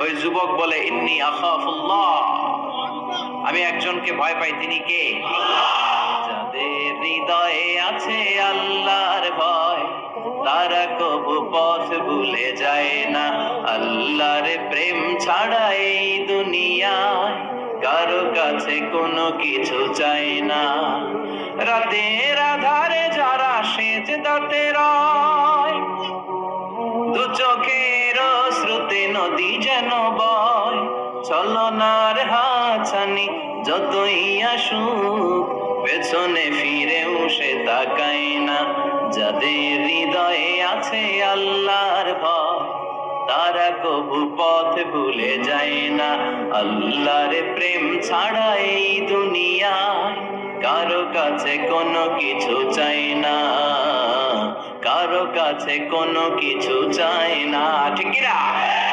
ওই যুবক বলে, ইন্নি আখাফুল্লাহ। আমি একজনকে ভয় পাই, তিনি কে? যাদের হৃদয়ে আছে আল্লাহর ভয়, তারা কবু পথ ভুলে যায় না। আল্লাহর প্রেম ছাড়া এই দুনিয়ায় কারও কাছে কোনো কিছু চাই না। রাতের আধারে যারা সেচ দাতে নদী যেন বয় চলনার হাছানি, যতই আসুক, পেছনে ফিরেও সে তাকায় না। যাদের হৃদয়ে আছে আল্লাহর ভয়, তারা কবু পথ ভুলে যায় না। আল্লাহর প্রেম ছাড়া এই দুনিয়ায় কারও কাছে কোনো কিছু চাই না। কারও কাছে কোনো কিছু চাই না। ঠিক না